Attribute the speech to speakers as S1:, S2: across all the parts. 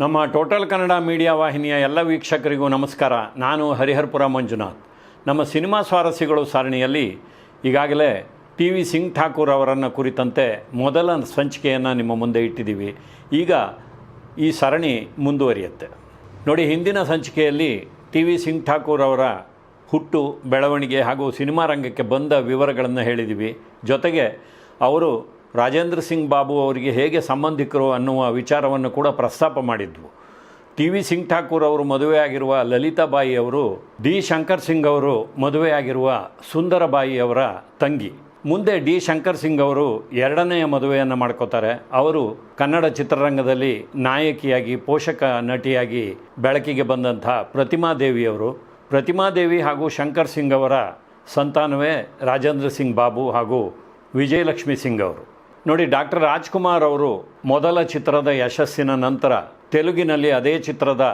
S1: ನಮ್ಮ total Kannada media ವಾಹಿನಿಯ ಎಲ್ಲ ವೀಕ್ಷಕರಿಗೂ ನಮಸ್ಕಾರ. ನಾನು ಹರಿಹರ್ಪುರ ಮಂಜುನಾಥ್. ನಮ್ಮ ಸಿನಿಮಾ ಸ್ವಾರಸ್ಯಗಳು ಸರಣಿಯಲ್ಲಿ ಈಗಾಗಲೇ ಟಿ ವಿ ಸಿಂಗ್ ಠಾಕೂರ್ ಅವರನ್ನು ಕುರಿತಂತೆ ಮೊದಲ ಸಂಚಿಕೆಯನ್ನು ನಿಮ್ಮ ಮುಂದೆ ಇಟ್ಟಿದ್ದೀವಿ. ಈಗ ಈ ಸರಣಿ ಮುಂದುವರಿಯುತ್ತೆ. ನೋಡಿ, ಹಿಂದಿನ ಸಂಚಿಕೆಯಲ್ಲಿ ಟಿ ವಿ ಸಿಂಗ್ ಠಾಕೂರ್ ಅವರ ಹುಟ್ಟು, ಬೆಳವಣಿಗೆ ಹಾಗೂ ಸಿನಿಮಾ ರಂಗಕ್ಕೆ ಬಂದ ವಿವರಗಳನ್ನು ಹೇಳಿದ್ದೀವಿ. ಜೊತೆಗೆ ಅವರು ರಾಜೇಂದ್ರ ಸಿಂಗ್ ಬಾಬು ಅವರಿಗೆ ಹೇಗೆ ಸಂಬಂಧಿಕರು ಅನ್ನುವ ವಿಚಾರವನ್ನು ಕೂಡ ಪ್ರಸ್ತಾಪ ಮಾಡಿದ್ವು. ಟಿ ವಿ ಸಿಂಗ್ ಠಾಕೂರ್ ಅವರು ಮದುವೆಯಾಗಿರುವ ಲಲಿತಾಬಾಯಿ ಅವರು, ಡಿ ಶಂಕರ್ ಸಿಂಗ್ ಅವರು ಮದುವೆಯಾಗಿರುವ ಸುಂದರಬಾಯಿ ಅವರ ತಂಗಿ. ಮುಂದೆ ಡಿ ಶಂಕರ್ ಸಿಂಗ್ ಅವರು ಎರಡನೆಯ ಮದುವೆಯನ್ನು ಮಾಡ್ಕೋತಾರೆ. ಅವರು ಕನ್ನಡ ಚಿತ್ರರಂಗದಲ್ಲಿ ನಾಯಕಿಯಾಗಿ, ಪೋಷಕ ನಟಿಯಾಗಿ ಬೆಳಕಿಗೆ ಬಂದಂಥ ಪ್ರತಿಮಾ ದೇವಿಯವರು. ಪ್ರತಿಮಾ ದೇವಿ ಹಾಗೂ ಶಂಕರ್ ಸಿಂಗ್ ಅವರ ಸಂತಾನವೇ ರಾಜೇಂದ್ರ ಸಿಂಗ್ ಬಾಬು ಹಾಗೂ ವಿಜಯಲಕ್ಷ್ಮಿ ಸಿಂಗ್ ಅವರು. ನೋಡಿ, ಡಾಕ್ಟರ್ ರಾಜ್ಕುಮಾರ್ ಅವರು ಮೊದಲ ಚಿತ್ರದ ಯಶಸ್ಸಿನ ನಂತರ ತೆಲುಗಿನಲ್ಲಿ ಅದೇ ಚಿತ್ರದ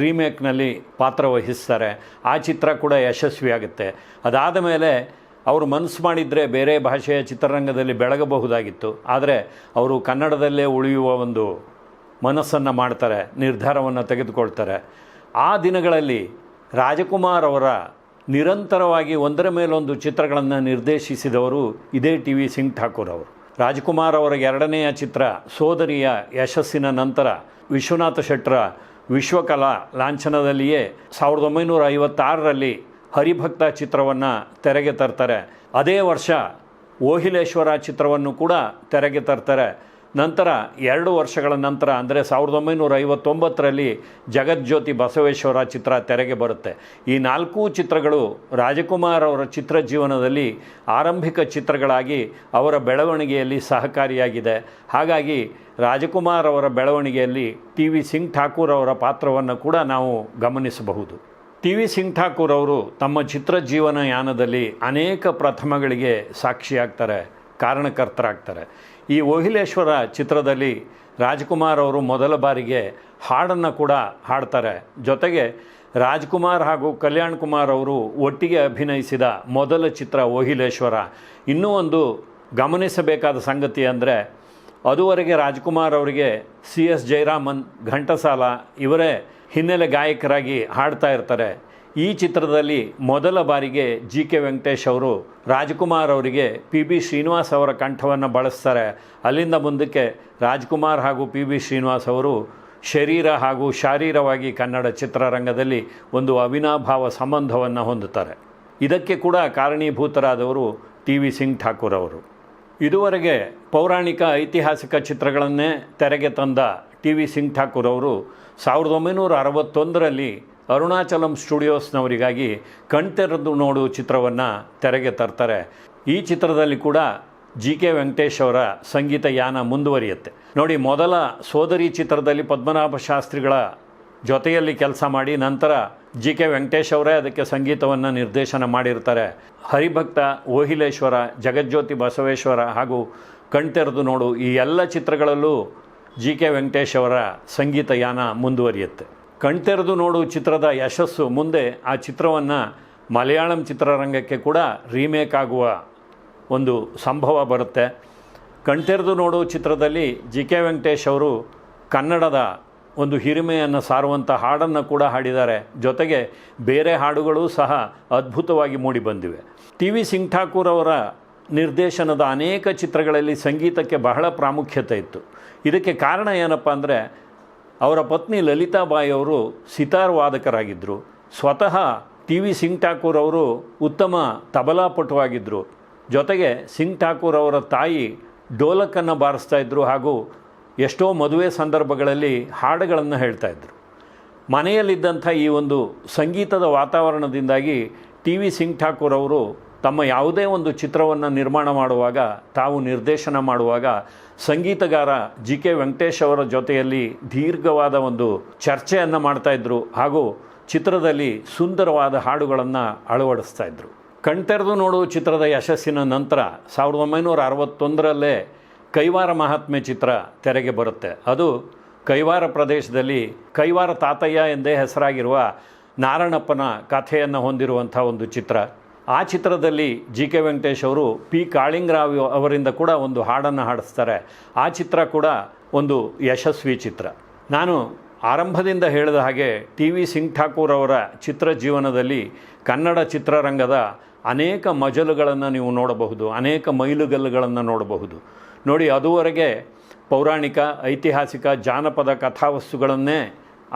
S1: ರೀಮೇಕ್ನಲ್ಲಿ ಪಾತ್ರ ವಹಿಸ್ತಾರೆ. ಆ ಚಿತ್ರ ಕೂಡ ಯಶಸ್ವಿಯಾಗುತ್ತೆ. ಅದಾದ ಮೇಲೆ ಅವರು ಮನಸ್ಸು ಮಾಡಿದರೆ ಬೇರೆ ಭಾಷೆಯ ಚಿತ್ರರಂಗದಲ್ಲಿ ಬೆಳಗಬಹುದಾಗಿತ್ತು. ಆದರೆ ಅವರು ಕನ್ನಡದಲ್ಲೇ ಉಳಿಯುವ ಒಂದು ಮನಸ್ಸನ್ನು ಮಾಡ್ತಾರೆ, ನಿರ್ಧಾರವನ್ನು ತೆಗೆದುಕೊಳ್ತಾರೆ. ಆ ದಿನಗಳಲ್ಲಿ ರಾಜಕುಮಾರ್ ಅವರ ನಿರಂತರವಾಗಿ ಒಂದರ ಮೇಲೊಂದು ಚಿತ್ರಗಳನ್ನು ನಿರ್ದೇಶಿಸಿದವರು ಇದೇ ಟಿ ವಿ ಸಿಂಗ್ ಠಾಕೂರ್ ಅವರು. ರಾಜ್ಕುಮಾರ್ ಅವರ ಎರಡನೆಯ ಚಿತ್ರ ಸೋದರಿಯ ಯಶಸ್ಸಿನ ನಂತರ ವಿಶ್ವನಾಥ ಶೆಟ್ಟರ ವಿಶ್ವಕಲಾ ಲಾಂಛನದಲ್ಲಿಯೇ ಸಾವಿರದ ಒಂಬೈನೂರ ಐವತ್ತಾರರಲ್ಲಿ ಹರಿಭಕ್ತ ಚಿತ್ರವನ್ನು ತೆರೆಗೆ ತರ್ತಾರೆ. ಅದೇ ವರ್ಷ ಓಹಿಲೇಶ್ವರ ಚಿತ್ರವನ್ನು ಕೂಡ ತೆರೆಗೆ ತರ್ತಾರೆ. ನಂತರ ಎರಡು ವರ್ಷಗಳ ನಂತರ, ಅಂದರೆ ಸಾವಿರದ ಒಂಬೈನೂರ ಐವತ್ತೊಂಬತ್ತರಲ್ಲಿ ಜಗಜ್ಯೋತಿ ಬಸವೇಶ್ವರ ಚಿತ್ರ ತೆರೆಗೆ ಬರುತ್ತೆ. ಈ ನಾಲ್ಕೂ ಚಿತ್ರಗಳು ರಾಜಕುಮಾರ್ ಅವರ ಚಿತ್ರ ಜೀವನದಲ್ಲಿ ಆರಂಭಿಕ ಚಿತ್ರಗಳಾಗಿ ಅವರ ಬೆಳವಣಿಗೆಯಲ್ಲಿ ಸಹಕಾರಿಯಾಗಿದೆ. ಹಾಗಾಗಿ ರಾಜಕುಮಾರ್ ಅವರ ಬೆಳವಣಿಗೆಯಲ್ಲಿ ಟಿ ವಿ ಸಿಂಗ್ ಠಾಕೂರ್ ಅವರ ಪಾತ್ರವನ್ನು ಕೂಡ ನಾವು ಗಮನಿಸಬಹುದು. ಟಿ ವಿ ಸಿಂಗ್ ಠಾಕೂರ್ ಅವರು ತಮ್ಮ ಚಿತ್ರ ಜೀವನ ಯಾನದಲ್ಲಿ ಅನೇಕ ಪ್ರಥಮಗಳಿಗೆ ಸಾಕ್ಷಿಯಾಗ್ತಾರೆ, ಕಾರಣಕರ್ತರಾಗ್ತಾರೆ. ಈ ಓಹಿಲೇಶ್ವರ ಚಿತ್ರದಲ್ಲಿ ರಾಜ್ಕುಮಾರ್ ಅವರು ಮೊದಲ ಬಾರಿಗೆ ಹಾಡನ್ನು ಕೂಡ ಹಾಡ್ತಾರೆ. ಜೊತೆಗೆ ರಾಜ್ಕುಮಾರ್ ಹಾಗೂ ಕಲ್ಯಾಣ್ ಕುಮಾರ್ ಅವರು ಒಟ್ಟಿಗೆ ಅಭಿನಯಿಸಿದ ಮೊದಲ ಚಿತ್ರ ಓಹಿಲೇಶ್ವರ. ಇನ್ನೂ ಒಂದು ಗಮನಿಸಬೇಕಾದ ಸಂಗತಿ ಅಂದರೆ ಅದುವರೆಗೆ ರಾಜ್ಕುಮಾರ್ ಅವರಿಗೆ ಸಿ ಎಸ್ ಜಯರಾಮನ್ ಘಂಟಸಾಲ ಇವರೇ ಹಿನ್ನೆಲೆ ಗಾಯಕರಾಗಿ ಹಾಡ್ತಾ ಇರ್ತಾರೆ. ಈ ಚಿತ್ರದಲ್ಲಿ ಮೊದಲ ಬಾರಿಗೆ ಜಿ ಕೆ ವೆಂಕಟೇಶ್ ಅವರು ರಾಜ್ಕುಮಾರ್ ಅವರಿಗೆ ಪಿ ಬಿ ಶ್ರೀನಿವಾಸ್ ಅವರ ಕಂಠವನ್ನು ಬಳಸ್ತಾರೆ. ಅಲ್ಲಿಂದ ಮುಂದಕ್ಕೆ ರಾಜ್ಕುಮಾರ್ ಹಾಗೂ ಪಿ ಬಿ ಶ್ರೀನಿವಾಸ್ ಅವರು ಶರೀರ ಹಾಗೂ ಶಾರೀರವಾಗಿ ಕನ್ನಡ ಚಿತ್ರರಂಗದಲ್ಲಿ ಒಂದು ಅವಿನಾಭಾವ ಸಂಬಂಧವನ್ನು ಹೊಂದುತ್ತಾರೆ. ಇದಕ್ಕೆ ಕೂಡ ಕಾರಣೀಭೂತರಾದವರು ಟಿ ವಿ ಸಿಂಗ್ ಠಾಕೂರ್ ಅವರು. ಇದುವರೆಗೆ ಪೌರಾಣಿಕ ಐತಿಹಾಸಿಕ ಚಿತ್ರಗಳನ್ನೇ ತೆರೆಗೆ ತಂದ ಟಿ ವಿ ಸಿಂಗ್ ಠಾಕೂರ್ ಅವರು ಸಾವಿರದ ಒಂಬೈನೂರ ಅರವತ್ತೊಂದರಲ್ಲಿ ಅರುಣಾಚಲಂ ಸ್ಟುಡಿಯೋಸ್ನವರಿಗಾಗಿ ಕಣ್ತೆರೆದು ನೋಡು ಚಿತ್ರವನ್ನು ತೆರೆಗೆ ತರ್ತಾರೆ. ಈ ಚಿತ್ರದಲ್ಲಿ ಕೂಡ ಜಿ ಕೆ ವೆಂಕಟೇಶ್ ಅವರ ಸಂಗೀತ ಯಾನ ಮುಂದುವರಿಯುತ್ತೆ. ನೋಡಿ, ಮೊದಲ ಸೋದರಿ ಚಿತ್ರದಲ್ಲಿ ಪದ್ಮನಾಭ ಶಾಸ್ತ್ರಿಗಳ ಜೊತೆಯಲ್ಲಿ ಕೆಲಸ ಮಾಡಿ ನಂತರ ಜಿ ಕೆ ವೆಂಕಟೇಶ್ ಅವರೇ ಅದಕ್ಕೆ ಸಂಗೀತವನ್ನು ನಿರ್ದೇಶನ ಮಾಡಿರ್ತಾರೆ. ಹರಿಭಕ್ತ ಓಹಿಲೇಶ್ವರ, ಜಗಜ್ಯೋತಿ ಬಸವೇಶ್ವರ ಹಾಗೂ ಕಣ್ತೆರೆದು ನೋಡು ಈ ಎಲ್ಲ ಚಿತ್ರಗಳಲ್ಲೂ ಜಿ ಕೆ ವೆಂಕಟೇಶ್ ಅವರ ಸಂಗೀತ ಯಾನ ಮುಂದುವರಿಯುತ್ತೆ. ಕಣ್ತೆರೆದು ನೋಡು ಚಿತ್ರದ ಯಶಸ್ಸು. ಮುಂದೆ ಆ ಚಿತ್ರವನ್ನು ಮಲಯಾಳಂ ಚಿತ್ರರಂಗಕ್ಕೆ ಕೂಡ ರೀಮೇಕ್ ಆಗುವ ಒಂದು ಸಂಭವ ಬರುತ್ತೆ. ಕಣ್ತೆರೆದು ನೋಡು ಚಿತ್ರದಲ್ಲಿ ಜಿ ಕೆ ವೆಂಕಟೇಶ್ ಅವರು ಕನ್ನಡದ ಒಂದು ಹಿರಿಮೆಯನ್ನು ಸಾರುವಂಥ ಹಾಡನ್ನು ಕೂಡ ಹಾಡಿದ್ದಾರೆ. ಜೊತೆಗೆ ಬೇರೆ ಹಾಡುಗಳು ಸಹ ಅದ್ಭುತವಾಗಿ ಮೂಡಿಬಂದಿವೆ ಟಿ. ವಿ. ಸಿಂಗ್ ಠಾಕೂರ್ ಅವರ ನಿರ್ದೇಶನದ ಅನೇಕ ಚಿತ್ರಗಳಲ್ಲಿ ಸಂಗೀತಕ್ಕೆ ಬಹಳ ಪ್ರಾಮುಖ್ಯತೆ ಇತ್ತು. ಇದಕ್ಕೆ ಕಾರಣ ಏನಪ್ಪ ಅಂದರೆ ಅವರ ಪತ್ನಿ ಲಲಿತಾಬಾಯಿ ಅವರು ಸಿತಾರ್ ವಾದಕರಾಗಿದ್ದರು ಸ್ವತಃ ಟಿ ವಿ ಸಿಂಗ್ ಠಾಕೂರ್ ಅವರು ಉತ್ತಮ ತಬಲಾಪಟುವಾಗಿದ್ದರು ಜೊತೆಗೆ ಸಿಂಗ್ ಠಾಕೂರ್ ಅವರ ತಾಯಿ ಡೋಲಕನ್ನು ಬಾರಿಸ್ತಾ ಇದ್ದರು ಹಾಗೂ ಎಷ್ಟೋ ಮದುವೆ ಸಂದರ್ಭಗಳಲ್ಲಿ ಹಾಡುಗಳನ್ನು ಹೇಳ್ತಾ ಇದ್ದರು ಮನೆಯಲ್ಲಿದ್ದಂಥ ಈ ಒಂದು ಸಂಗೀತದ ವಾತಾವರಣದಿಂದಾಗಿ ಟಿ ವಿ ಸಿಂಗ್ ಠಾಕೂರ್ ಅವರು ತಮ್ಮ ಯಾವುದೇ ಒಂದು ಚಿತ್ರವನ್ನು ನಿರ್ಮಾಣ ಮಾಡುವಾಗ, ತಾವು ನಿರ್ದೇಶನ ಮಾಡುವಾಗ, ಸಂಗೀತಗಾರ ಜಿ ಕೆ ವೆಂಕಟೇಶ್ ಅವರ ಜೊತೆಯಲ್ಲಿ ದೀರ್ಘವಾದ ಒಂದು ಚರ್ಚೆಯನ್ನು ಮಾಡ್ತಾಯಿದ್ರು ಹಾಗೂ ಚಿತ್ರದಲ್ಲಿ ಸುಂದರವಾದ ಹಾಡುಗಳನ್ನು ಅಳವಡಿಸ್ತಾ ಇದ್ದರು ಕಣ್ತೆರೆದು ನೋಡು ಚಿತ್ರದ ಯಶಸ್ಸಿನ ನಂತರ ಸಾವಿರದ ಒಂಬೈನೂರ ಅರವತ್ತೊಂದರಲ್ಲೇ ಕೈವಾರ ಮಹಾತ್ಮೆ ಚಿತ್ರ ತೆರೆಗೆ ಬರುತ್ತೆ. ಅದು ಕೈವಾರ ಪ್ರದೇಶದಲ್ಲಿ ಕೈವಾರ ತಾತಯ್ಯ ಎಂದೇ ಹೆಸರಾಗಿರುವ ನಾರಣಪ್ಪನ ಕಥೆಯನ್ನು ಹೊಂದಿರುವಂಥ ಒಂದು ಚಿತ್ರ. ಆ ಚಿತ್ರದಲ್ಲಿ ಜಿ ಕೆ ವೆಂಕಟೇಶ್ ಅವರು ಪಿ ಕಾಳಿಂಗರಾವ್ ಅವರಿಂದ ಕೂಡ ಒಂದು ಹಾಡನ್ನು ಹಾಡಿಸ್ತಾರೆ. ಆ ಚಿತ್ರ ಕೂಡ ಒಂದು ಯಶಸ್ವಿ ಚಿತ್ರ. ನಾನು ಆರಂಭದಿಂದ ಹೇಳಿದ ಹಾಗೆ ಟಿ ವಿ ಸಿಂಗ್ ಠಾಕೂರ್ ಅವರ ಚಿತ್ರ ಜೀವನದಲ್ಲಿ ಕನ್ನಡ ಚಿತ್ರರಂಗದ ಅನೇಕ ಮಜಲುಗಳನ್ನು ನೀವು ನೋಡಬಹುದು, ಅನೇಕ ಮೈಲುಗಲ್ಲುಗಳನ್ನು ನೋಡಬಹುದು. ನೋಡಿ, ಅದುವರೆಗೆ ಪೌರಾಣಿಕ, ಐತಿಹಾಸಿಕ, ಜಾನಪದ ಕಥಾವಸ್ತುಗಳನ್ನೇ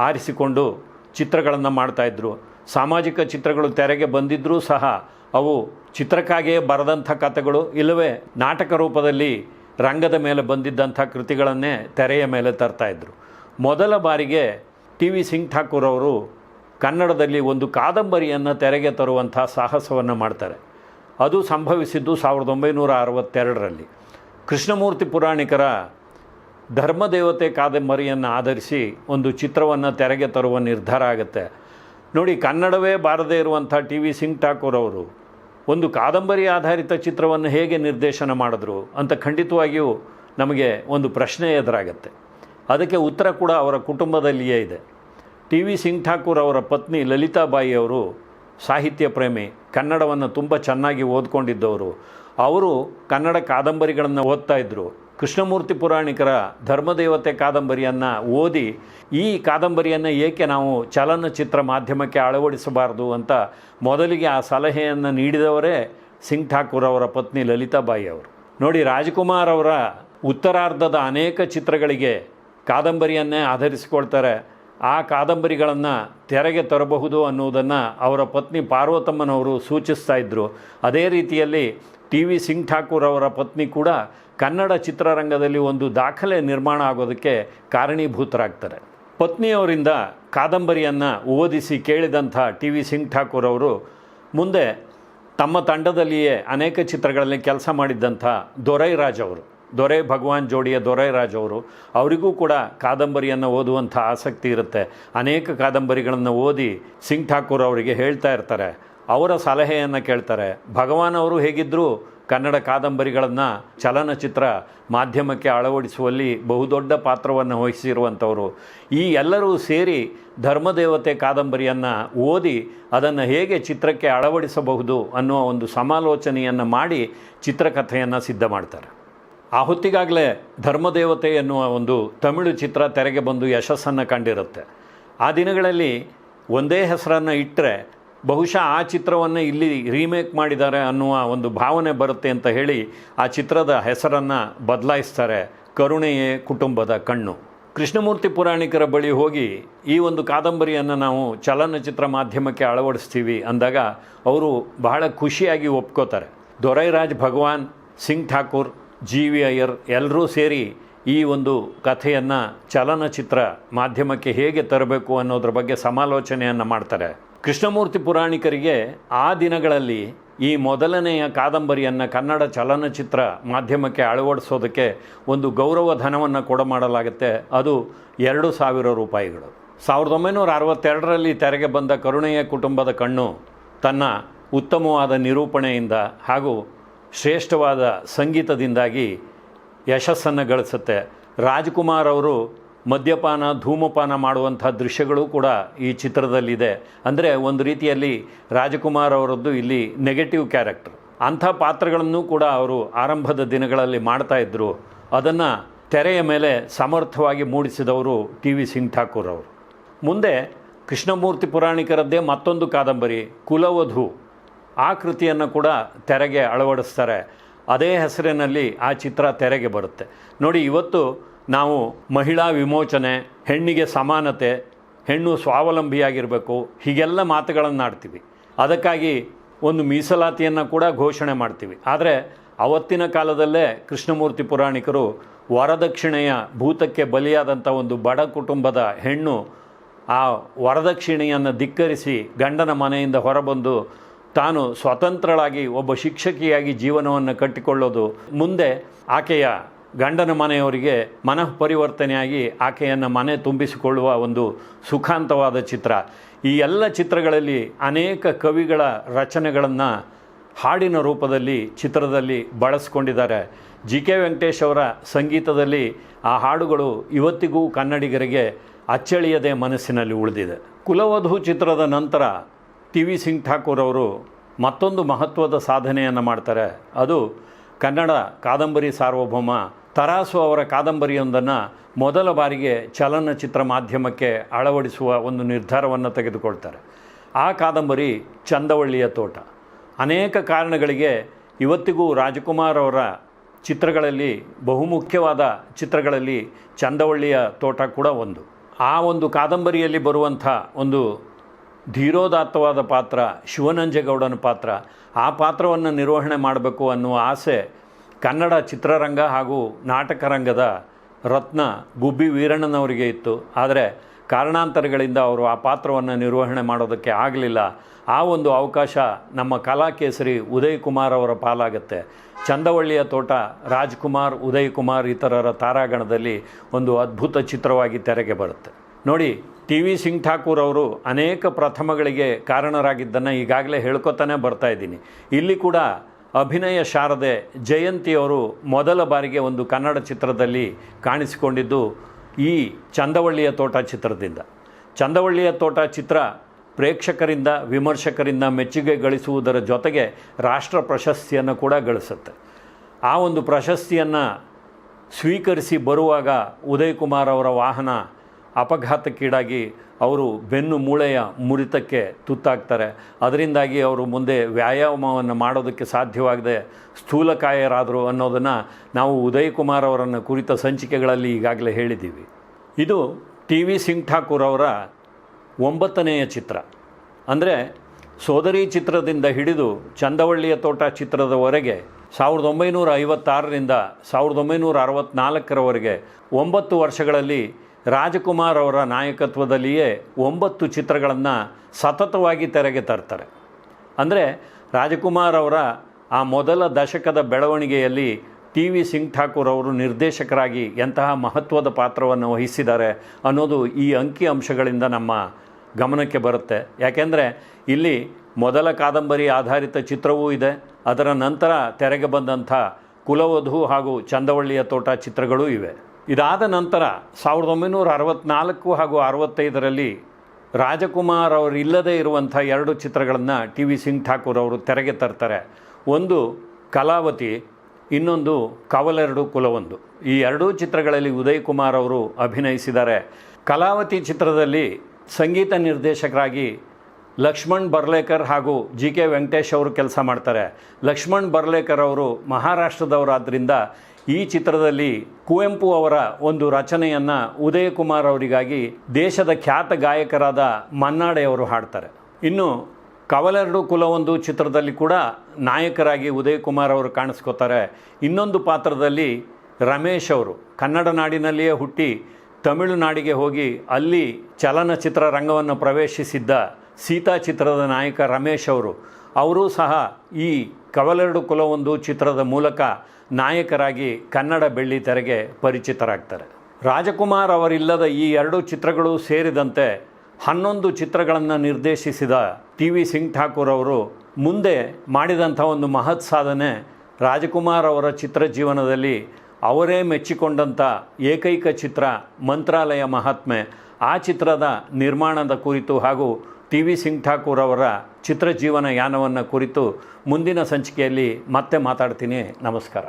S1: ಆರಿಸಿಕೊಂಡು ಚಿತ್ರಗಳನ್ನು ಮಾಡ್ತಾಯಿದ್ರು ಸಾಮಾಜಿಕ ಚಿತ್ರಗಳು ತೆರೆಗೆ ಬಂದಿದ್ದರೂ ಸಹ ಅವು ಚಿತ್ರಕ್ಕಾಗಿಯೇ ಬರೆದಂಥ ಕಥೆಗಳು, ಇಲ್ಲವೇ ನಾಟಕ ರೂಪದಲ್ಲಿ ರಂಗದ ಮೇಲೆ ಬಂದಿದ್ದಂಥ ಕೃತಿಗಳನ್ನೇ ತೆರೆಯ ಮೇಲೆ ತರ್ತಾಯಿದ್ರು ಮೊದಲ ಬಾರಿಗೆ ಟಿ ವಿ ಸಿಂಗ್ ಠಾಕೂರ್ ಅವರು ಕನ್ನಡದಲ್ಲಿ ಒಂದು ಕಾದಂಬರಿಯನ್ನು ತೆರೆಗೆ ತರುವಂಥ ಸಾಹಸವನ್ನು ಮಾಡ್ತಾರೆ. ಅದು ಸಂಭವಿಸಿದ್ದು ಸಾವಿರದ ಒಂಬೈನೂರ ಅರವತ್ತೆರಡರಲ್ಲಿ. ಕೃಷ್ಣಮೂರ್ತಿ ಪುರಾಣಿಕರ ಧರ್ಮದೇವತೆ ಕಾದಂಬರಿಯನ್ನು ಆಧರಿಸಿ ಒಂದು ಚಿತ್ರವನ್ನು ತೆರೆಗೆ ತರುವ ನಿರ್ಧಾರ ಆಗುತ್ತೆ. ನೋಡಿ, ಕನ್ನಡವೇ ಬಾರದೇ ಇರುವಂಥ ಟಿ ವಿ ಸಿಂಗ್ ಠಾಕೂರ್ ಅವರು ಒಂದು ಕಾದಂಬರಿ ಆಧಾರಿತ ಚಿತ್ರವನ್ನು ಹೇಗೆ ನಿರ್ದೇಶನ ಮಾಡಿದ್ರು ಅಂತ ಖಂಡಿತವಾಗಿಯೂ ನಮಗೆ ಒಂದು ಪ್ರಶ್ನೆ ಎದುರಾಗತ್ತೆ. ಅದಕ್ಕೆ ಉತ್ತರ ಕೂಡ ಅವರ ಕುಟುಂಬದಲ್ಲಿಯೇ ಇದೆ. ಟಿ ವಿ ಸಿಂಗ್ ಠಾಕೂರ್ ಅವರ ಪತ್ನಿ ಲಲಿತಾಬಾಯಿ ಅವರು ಸಾಹಿತ್ಯ ಪ್ರೇಮಿ, ಕನ್ನಡವನ್ನು ತುಂಬ ಚೆನ್ನಾಗಿ ಓದ್ಕೊಂಡಿದ್ದವರು. ಅವರು ಕನ್ನಡ ಕಾದಂಬರಿಗಳನ್ನು ಓದ್ತಾ ಇದ್ದರು ಕೃಷ್ಣಮೂರ್ತಿ ಪುರಾಣಿಕರ ಧರ್ಮದೇವತೆ ಕಾದಂಬರಿಯನ್ನು ಓದಿ, ಈ ಕಾದಂಬರಿಯನ್ನು ಏಕೆ ನಾವು ಚಲನಚಿತ್ರ ಮಾಧ್ಯಮಕ್ಕೆ ಅಳವಡಿಸಬಾರದು ಅಂತ ಮೊದಲಿಗೆ ಆ ಸಲಹೆಯನ್ನು ನೀಡಿದವರೇ ಸಿಂಗ್ ಠಾಕೂರ್ ಅವರ ಪತ್ನಿ ಲಲಿತಾಬಾಯಿ ಅವರು. ನೋಡಿ, ರಾಜ್ಕುಮಾರ್ ಅವರ ಉತ್ತರಾರ್ಧದ ಅನೇಕ ಚಿತ್ರಗಳಿಗೆ ಕಾದಂಬರಿಯನ್ನೇ ಆಧರಿಸಿಕೊಳ್ತಾರೆ. ಆ ಕಾದಂಬರಿಗಳನ್ನು ತೆರೆಗೆ ತರಬಹುದು ಅನ್ನುವುದನ್ನು ಅವರ ಪತ್ನಿ ಪಾರ್ವತಮ್ಮನವರು ಸೂಚಿಸ್ತಾ ಇದ್ದರು ಅದೇ ರೀತಿಯಲ್ಲಿ ಟಿ ವಿ ಸಿಂಗ್ ಠಾಕೂರ್ ಅವರ ಪತ್ನಿ ಕೂಡ ಕನ್ನಡ ಚಿತ್ರರಂಗದಲ್ಲಿ ಒಂದು ದಾಖಲೆ ನಿರ್ಮಾಣ ಆಗೋದಕ್ಕೆ ಕಾರಣೀಭೂತರಾಗ್ತಾರೆ. ಪತ್ನಿಯವರಿಂದ ಕಾದಂಬರಿಯನ್ನು ಓದಿಸಿ ಕೇಳಿದಂಥ ಟಿ ವಿ ಸಿಂಗ್ ಠಾಕೂರ್ ಅವರು ಮುಂದೆ ತಮ್ಮ ತಂಡದಲ್ಲಿಯೇ ಅನೇಕ ಚಿತ್ರಗಳಲ್ಲಿ ಕೆಲಸ ಮಾಡಿದ್ದಂಥ ದೊರೈರಾಜ್ ಅವರು, ದೊರೆ ಭಗವಾನ್ ಜೋಡಿಯ ದೊರೈರಾಜ್ ಅವರು, ಅವರಿಗೂ ಕೂಡ ಕಾದಂಬರಿಯನ್ನು ಓದುವಂಥ ಆಸಕ್ತಿ ಇರುತ್ತೆ. ಅನೇಕ ಕಾದಂಬರಿಗಳನ್ನು ಓದಿ ಸಿಂಗ್ ಠಾಕೂರ್ ಅವರಿಗೆ ಹೇಳ್ತಾ ಇರ್ತಾರೆ. ಅವರ ಸಲಹೆಯನ್ನು ಕೇಳ್ತಾರೆ. ಭಗವಾನ್ ಅವರು ಹೇಗಿದ್ದರೂ ಕನ್ನಡ ಕಾದಂಬರಿಗಳನ್ನು ಚಲನಚಿತ್ರ ಮಾಧ್ಯಮಕ್ಕೆ ಅಳವಡಿಸುವಲ್ಲಿ ಬಹುದೊಡ್ಡ ಪಾತ್ರವನ್ನು ವಹಿಸಿರುವಂಥವರು. ಈ ಎಲ್ಲರೂ ಸೇರಿ ಧರ್ಮದೇವತೆ ಕಾದಂಬರಿಯನ್ನು ಓದಿ ಅದನ್ನು ಹೇಗೆ ಚಿತ್ರಕ್ಕೆ ಅಳವಡಿಸಬಹುದು ಅನ್ನುವ ಒಂದು ಸಮಾಲೋಚನೆಯನ್ನು ಮಾಡಿ ಚಿತ್ರಕಥೆಯನ್ನು ಸಿದ್ಧ ಮಾಡ್ತಾರೆ. ಆ ಹೊತ್ತಿಗಾಗಲೇ ಧರ್ಮದೇವತೆ ಎನ್ನುವ ಒಂದು ತಮಿಳು ಚಿತ್ರ ತೆರೆಗೆ ಬಂದು ಯಶಸ್ಸನ್ನು ಕಂಡಿರುತ್ತೆ. ಆ ದಿನಗಳಲ್ಲಿ ಒಂದೇ ಹೆಸರನ್ನು ಇಟ್ಟರೆ ಬಹುಶಃ ಆ ಚಿತ್ರವನ್ನು ಇಲ್ಲಿ ರೀಮೇಕ್ ಮಾಡಿದ್ದಾರೆ ಅನ್ನುವ ಒಂದು ಭಾವನೆ ಬರುತ್ತೆ ಅಂತ ಹೇಳಿ ಆ ಚಿತ್ರದ ಹೆಸರನ್ನು ಬದಲಾಯಿಸ್ತಾರೆ ಕರುಣೆಯೇ ಕುಟುಂಬದ ಕಣ್ಣು. ಕೃಷ್ಣಮೂರ್ತಿ ಪುರಾಣಿಕರ ಬಳಿ ಹೋಗಿ ಈ ಒಂದು ಕಾದಂಬರಿಯನ್ನು ನಾವು ಚಲನಚಿತ್ರ ಮಾಧ್ಯಮಕ್ಕೆ ಅಳವಡಿಸ್ತೀವಿ ಅಂದಾಗ ಅವರು ಬಹಳ ಖುಷಿಯಾಗಿ ಒಪ್ಕೋತಾರೆ. ದೊರೈರಾಜ್ ಭಗವಾನ್, ಸಿಂಗ್ ಠಾಕೂರ್, ಜಿ ವಿ ಅಯ್ಯರ್ ಎಲ್ಲರೂ ಸೇರಿ ಈ ಒಂದು ಕಥೆಯನ್ನು ಚಲನಚಿತ್ರ ಮಾಧ್ಯಮಕ್ಕೆ ಹೇಗೆ ತರಬೇಕು ಅನ್ನೋದ್ರ ಬಗ್ಗೆ ಸಮಾಲೋಚನೆಯನ್ನು ಮಾಡ್ತಾರೆ. ಕೃಷ್ಣಮೂರ್ತಿ ಪುರಾಣಿಕರಿಗೆ ಆ ದಿನಗಳಲ್ಲಿ ಈ ಮೊದಲನೆಯ ಕಾದಂಬರಿಯನ್ನು ಕನ್ನಡ ಚಲನಚಿತ್ರ ಮಾಧ್ಯಮಕ್ಕೆ ಅಳವಡಿಸೋದಕ್ಕೆ ಒಂದು ಗೌರವ ಧನವನ್ನು ಕೊಡಮಾಡಲಾಗುತ್ತೆ ಅದು ಎರಡು ಸಾವಿರ ರೂಪಾಯಿಗಳು. ಸಾವಿರದ ಒಂಬೈನೂರ ಅರವತ್ತೆರಡರಲ್ಲಿ ತೆರೆಗೆ ಬಂದ ಕರುಣೆಯ ಕುಟುಂಬದ ಕಣ್ಣು ತನ್ನ ಉತ್ತಮವಾದ ನಿರೂಪಣೆಯಿಂದ ಹಾಗೂ ಶ್ರೇಷ್ಠವಾದ ಸಂಗೀತದಿಂದಾಗಿ ಯಶಸ್ಸನ್ನು ಗಳಿಸುತ್ತೆ. ರಾಜ್ಕುಮಾರ್ ಅವರು ಮದ್ಯಪಾನ, ಧೂಮಪಾನ ಮಾಡುವಂಥ ದೃಶ್ಯಗಳು ಕೂಡ ಈ ಚಿತ್ರದಲ್ಲಿದೆ. ಅಂದರೆ ಒಂದು ರೀತಿಯಲ್ಲಿ ರಾಜಕುಮಾರ್ ಅವರದ್ದು ಇಲ್ಲಿ ನೆಗೆಟಿವ್ ಕ್ಯಾರೆಕ್ಟರ್ ಅಂಥ ಪಾತ್ರಗಳನ್ನು ಕೂಡ ಅವರು ಆರಂಭದ ದಿನಗಳಲ್ಲಿ ಮಾಡ್ತಾ ಇದ್ದರು ಅದನ್ನು ತೆರೆಯ ಮೇಲೆ ಸಮರ್ಥವಾಗಿ ಮೂಡಿಸಿದವರು ಟಿ ವಿ ಸಿಂಗ್ ಠಾಕೂರ್ ಅವರು. ಮುಂದೆ ಕೃಷ್ಣಮೂರ್ತಿ ಪುರಾಣಿಕರದ್ದೇ ಮತ್ತೊಂದು ಕಾದಂಬರಿ, ಕುಲವಧು. ಆ ಕೃತಿಯನ್ನು ಕೂಡ ತೆರೆಗೆ ಅಳವಡಿಸ್ತಾರೆ. ಅದೇ ಹೆಸರಿನಲ್ಲಿ ಆ ಚಿತ್ರ ತೆರೆಗೆ ಬರುತ್ತೆ. ನೋಡಿ, ಇವತ್ತು ನಾವು ಮಹಿಳಾ ವಿಮೋಚನೆ, ಹೆಣ್ಣಿಗೆ ಸಮಾನತೆ, ಹೆಣ್ಣು ಸ್ವಾವಲಂಬಿಯಾಗಿರಬೇಕು, ಹೀಗೆಲ್ಲ ಮಾತುಗಳನ್ನು ಆಡ್ತೀವಿ. ಅದಕ್ಕಾಗಿ ಒಂದು ಮೀಸಲಾತಿಯನ್ನು ಕೂಡ ಘೋಷಣೆ ಮಾಡ್ತೀವಿ. ಆದರೆ ಅವತ್ತಿನ ಕಾಲದಲ್ಲೇ ಕೃಷ್ಣಮೂರ್ತಿ ಪುರಾಣಿಕರು ವರದಕ್ಷಿಣೆಯ ಭೂತಕ್ಕೆ ಬಲಿಯಾದಂಥ ಒಂದು ಬಡ ಕುಟುಂಬದ ಹೆಣ್ಣು ಆ ವರದಕ್ಷಿಣೆಯನ್ನು ಧಿಕ್ಕರಿಸಿ ಗಂಡನ ಮನೆಯಿಂದ ಹೊರಬಂದು ತಾನು ಸ್ವತಂತ್ರಳಾಗಿ ಒಬ್ಬ ಶಿಕ್ಷಕಿಯಾಗಿ ಜೀವನವನ್ನು ಕಟ್ಟಿಕೊಳ್ಳೋದು ಮುಂದೆ ಆಕೆಯ ಗಂಡನ ಮನೆಯವರಿಗೆ ಮನಃ ಪರಿವರ್ತನೆಯಾಗಿ ಆಕೆಯನ್ನು ಮನೆ ತುಂಬಿಸಿಕೊಳ್ಳುವ ಒಂದು ಸುಖಾಂತವಾದ ಚಿತ್ರ. ಈ ಎಲ್ಲ ಚಿತ್ರಗಳಲ್ಲಿ ಅನೇಕ ಕವಿಗಳ ರಚನೆಗಳನ್ನು ಹಾಡಿನ ರೂಪದಲ್ಲಿ, ಚಿತ್ರದಲ್ಲಿ ಬಳಸ್ಕೊಂಡಿದ್ದಾರೆ. ಜಿ ಕೆ ವೆಂಕಟೇಶ್ ಅವರ ಸಂಗೀತದಲ್ಲಿ ಆ ಹಾಡುಗಳು ಇವತ್ತಿಗೂ ಕನ್ನಡಿಗರಿಗೆ ಅಚ್ಚಳಿಯದೆ ಮನಸ್ಸಿನಲ್ಲಿ ಉಳಿದಿದೆ. ಕುಲವಧು ಚಿತ್ರದ ನಂತರ ಟಿ. ವಿ. ಸಿಂಗ್ ಠಾಕೂರ್ ಅವರು ಮತ್ತೊಂದು ಮಹತ್ವದ ಸಾಧನೆಯನ್ನು ಮಾಡ್ತಾರೆ. ಅದು ಕನ್ನಡ ಕಾದಂಬರಿ ಸಾರ್ವಭೌಮ ತರಾಸು ಅವರ ಕಾದಂಬರಿಯೊಂದನ್ನು ಮೊದಲ ಬಾರಿಗೆ ಚಲನಚಿತ್ರ ಮಾಧ್ಯಮಕ್ಕೆ ಅಳವಡಿಸುವ ಒಂದು ನಿರ್ಧಾರವನ್ನು ತೆಗೆದುಕೊಳ್ತಾರೆ. ಆ ಕಾದಂಬರಿ ಚಂದವಳ್ಳಿಯ ತೋಟ. ಅನೇಕ ಕಾರಣಗಳಿಗೆ ಇವತ್ತಿಗೂ ರಾಜಕುಮಾರ್ ಅವರ ಚಿತ್ರಗಳಲ್ಲಿ, ಬಹುಮುಖ್ಯವಾದ ಚಿತ್ರಗಳಲ್ಲಿ ಚಂದವಳ್ಳಿಯ ತೋಟ ಕೂಡ ಒಂದು. ಆ ಒಂದು ಕಾದಂಬರಿಯಲ್ಲಿ ಬರುವಂಥ ಒಂದು ಧೀರೋದಾತ್ತವಾದ ಪಾತ್ರ, ಶಿವನಂಜೇಗೌಡನ ಪಾತ್ರ, ಆ ಪಾತ್ರವನ್ನು ನಿರ್ವಹಣೆ ಮಾಡಬೇಕು ಅನ್ನುವ ಆಸೆ ಕನ್ನಡ ಚಿತ್ರರಂಗ ಹಾಗೂ ನಾಟಕ ರಂಗದ ರತ್ನ ಗುಬ್ಬಿ ವೀರಣ್ಣನವರಿಗೆ ಇತ್ತು. ಆದರೆ ಕಾರಣಾಂತರಗಳಿಂದ ಅವರು ಆ ಪಾತ್ರವನ್ನು ನಿರ್ವಹಣೆ ಮಾಡೋದಕ್ಕೆ ಆಗಲಿಲ್ಲ. ಆ ಒಂದು ಅವಕಾಶ ನಮ್ಮ ಕಲಾಕೇಸರಿ ಉದಯ್ ಕುಮಾರ್ ಅವರ ಪಾಲಾಗುತ್ತೆ. ಚಂದವಳ್ಳಿಯ ತೋಟ ರಾಜ್ಕುಮಾರ್ ಉದಯ್ ಕುಮಾರ್ ಇತರರ ತಾರಾಗಣದಲ್ಲಿ ಒಂದು ಅದ್ಭುತ ಚಿತ್ರವಾಗಿ ತೆರೆಗೆ ಬರುತ್ತೆ. ನೋಡಿ, ಟಿ ವಿ ಸಿಂಗ್ ಠಾಕೂರ್ ಅವರು ಅನೇಕ ಪ್ರಥಮಗಳಿಗೆ ಕಾರಣರಾಗಿದ್ದನ್ನು ಈಗಾಗಲೇ ಹೇಳ್ಕೊತಾನೆ ಬರ್ತಾ ಇದ್ದೀನಿ. ಇಲ್ಲಿ ಕೂಡ ಅಭಿನಯ ಶಾರದೆ ಜಯಂತಿಯವರು ಮೊದಲ ಬಾರಿಗೆ ಒಂದು ಕನ್ನಡ ಚಿತ್ರದಲ್ಲಿ ಕಾಣಿಸಿಕೊಂಡಿದ್ದು ಈ ಚಂದವಳ್ಳಿಯ ತೋಟ ಚಿತ್ರದಿಂದ. ಚಂದವಳ್ಳಿಯ ತೋಟ ಚಿತ್ರ ಪ್ರೇಕ್ಷಕರಿಂದ, ವಿಮರ್ಶಕರಿಂದ ಮೆಚ್ಚುಗೆ ಗಳಿಸುವುದರ ಜೊತೆಗೆ ರಾಷ್ಟ್ರ ಪ್ರಶಸ್ತಿಯನ್ನು ಕೂಡ ಗಳಿಸುತ್ತೆ. ಆ ಒಂದು ಪ್ರಶಸ್ತಿಯನ್ನು ಸ್ವೀಕರಿಸಿ ಬರುವಾಗ ಉದಯ್ ಕುಮಾರ್ ಅವರ ವಾಹನ ಅಪಘಾತಕ್ಕೀಡಾಗಿ ಅವರು ಬೆನ್ನು ಮೂಳೆಯ ಮುರಿತಕ್ಕೆ ತುತ್ತಾಗ್ತಾರೆ. ಅದರಿಂದಾಗಿ ಅವರು ಮುಂದೆ ವ್ಯಾಯಾಮವನ್ನು ಮಾಡೋದಕ್ಕೆ ಸಾಧ್ಯವಾಗದೆ ಸ್ಥೂಲಕಾಯರಾದರು ಅನ್ನೋದನ್ನು ನಾವು ಉದಯ್ ಕುಮಾರ್ ಅವರನ್ನು ಕುರಿತ ಸಂಚಿಕೆಗಳಲ್ಲಿ ಈಗಾಗಲೇ ಹೇಳಿದ್ದೀವಿ. ಇದು ಟಿ ವಿ ಸಿಂಗ್ ಠಾಕೂರ್ ಅವರ ಒಂಬತ್ತನೆಯ ಚಿತ್ರ. ಅಂದರೆ ಸೋದರಿ ಚಿತ್ರದಿಂದ ಹಿಡಿದು ಚಂದವಳ್ಳಿಯ ತೋಟ ಚಿತ್ರದವರೆಗೆ ಸಾವಿರದ ಒಂಬೈನೂರ ಐವತ್ತಾರರಿಂದ ಸಾವಿರದ ಒಂಬೈನೂರ ಅರವತ್ತ್ನಾಲ್ಕರವರೆಗೆ ಒಂಬತ್ತು ವರ್ಷಗಳಲ್ಲಿ ರಾಜಕುಮಾರ್ ಅವರ ನಾಯಕತ್ವದಲ್ಲಿಯೇ ಒಂಬತ್ತು ಚಿತ್ರಗಳನ್ನು ಸತತವಾಗಿ ತೆರೆಗೆ ತರ್ತಾರೆ. ಅಂದರೆ ರಾಜಕುಮಾರ್ ಅವರ ಆ ಮೊದಲ ದಶಕದ ಬೆಳವಣಿಗೆಯಲ್ಲಿ ಟಿ ವಿ ಸಿಂಗ್ ಠಾಕೂರ್ ಅವರು ನಿರ್ದೇಶಕರಾಗಿ ಎಂತಹ ಮಹತ್ವದ ಪಾತ್ರವನ್ನು ವಹಿಸಿದ್ದಾರೆ ಅನ್ನೋದು ಈ ಅಂಕಿ ಅಂಶಗಳಿಂದ ನಮ್ಮ ಗಮನಕ್ಕೆ ಬರುತ್ತೆ. ಯಾಕೆಂದರೆ ಇಲ್ಲಿ ಮೊದಲ ಕಾದಂಬರಿ ಆಧಾರಿತ ಚಿತ್ರವೂ ಇದೆ. ಅದರ ನಂತರ ತೆರೆಗೆ ಬಂದಂಥ ಕುಲವಧು ಹಾಗೂ ಚಂದವಳ್ಳಿಯ ತೋಟ ಚಿತ್ರಗಳೂ ಇವೆ. ಇದಾದ ನಂತರ ಸಾವಿರದ ಒಂಬೈನೂರ ಅರವತ್ತ್ನಾಲ್ಕು ಹಾಗೂ ಅರವತ್ತೈದರಲ್ಲಿ ರಾಜಕುಮಾರ್ ಅವರು ಇಲ್ಲದೇ ಇರುವಂಥ ಎರಡು ಚಿತ್ರಗಳನ್ನು ಟಿ ವಿ ಸಿಂಗ್ ಠಾಕೂರ್ ಅವರು ತೆರೆಗೆ ತರ್ತಾರೆ. ಒಂದು ಕಲಾವತಿ, ಇನ್ನೊಂದು ಕವಲೆರಡು ಕುಲವೊಂದು. ಈ ಎರಡೂ ಚಿತ್ರಗಳಲ್ಲಿ ಉದಯ್ ಕುಮಾರ್ ಅವರು ಅಭಿನಯಿಸಿದ್ದಾರೆ. ಕಲಾವತಿ ಚಿತ್ರದಲ್ಲಿ ಸಂಗೀತ ನಿರ್ದೇಶಕರಾಗಿ ಲಕ್ಷ್ಮಣ್ ಬರ್ಲೇಕರ್ ಹಾಗೂ ಜಿ ಕೆ ವೆಂಕಟೇಶ್ ಅವರು ಕೆಲಸ ಮಾಡ್ತಾರೆ. ಲಕ್ಷ್ಮಣ್ ಬರ್ಲೇಕರ್ ಅವರು ಮಹಾರಾಷ್ಟ್ರದವರಾದ್ದರಿಂದ ಈ ಚಿತ್ರದಲ್ಲಿ ಕುವೆಂಪು ಅವರ ಒಂದು ರಚನೆಯನ್ನು ಉದಯಕುಮಾರ್ ಅವರಿಗಾಗಿ ದೇಶದ ಖ್ಯಾತ ಗಾಯಕರಾದ ಮನ್ನಾಡೆಯವರು ಹಾಡ್ತಾರೆ. ಇನ್ನು ಕವಲೆರಡು ಕುಲವೊಂದು ಚಿತ್ರದಲ್ಲಿ ಕೂಡ ನಾಯಕರಾಗಿ ಉದಯಕುಮಾರ್ ಅವರು ಕಾಣಿಸ್ಕೋತಾರೆ. ಇನ್ನೊಂದು ಪಾತ್ರದಲ್ಲಿ ರಮೇಶ್ ಅವರು. ಕನ್ನಡ ನಾಡಿನಲ್ಲಿಯೇ ಹುಟ್ಟಿ ತಮಿಳುನಾಡಿಗೆ ಹೋಗಿ ಅಲ್ಲಿ ಚಲನಚಿತ್ರ ರಂಗವನ್ನು ಪ್ರವೇಶಿಸಿದ್ದ ಸೀತಾ ಚಿತ್ರದ ನಾಯಕ ರಮೇಶ್ ಅವರು. ಅವರೂ ಸಹ ಈ ಕವಲೆರಡು ಕುಲವೊಂದು ಚಿತ್ರದ ಮೂಲಕ ನಾಯಕರಾಗಿ ಕನ್ನಡ ಬೆಳ್ಳಿ ತೆರೆಗೆ ಪರಿಚಿತರಾಗ್ತಾರೆ. ರಾಜಕುಮಾರ್ ಅವರಿಲ್ಲದ ಈ ಎರಡು ಚಿತ್ರಗಳು ಸೇರಿದಂತೆ ಹನ್ನೊಂದು ಚಿತ್ರಗಳನ್ನು ನಿರ್ದೇಶಿಸಿದ ಟಿ ವಿ ಸಿಂಗ್ ಠಾಕೂರ್ ಅವರು ಮುಂದೆ ಮಾಡಿದಂಥ ಒಂದು ಮಹತ್ ಸಾಧನೆ ರಾಜಕುಮಾರ್ ಅವರ ಚಿತ್ರ ಜೀವನದಲ್ಲಿ ಅವರೇ ಮೆಚ್ಚಿಕೊಂಡಂಥ ಏಕೈಕ ಚಿತ್ರ ಮಂತ್ರಾಲಯ ಮಹಾತ್ಮೆ. ಆ ಚಿತ್ರದ ನಿರ್ಮಾಣದ ಕುರಿತು ಹಾಗೂ ಟಿ ವಿ ಸಿಂಗ್ ಠಾಕೂರ್ ಅವರ ಚಿತ್ರಜೀವನ ಯಾನವನ್ನು ಕುರಿತು ಮುಂದಿನ ಸಂಚಿಕೆಯಲ್ಲಿ ಮತ್ತೆ ಮಾತಾಡ್ತೀನಿ. ನಮಸ್ಕಾರ.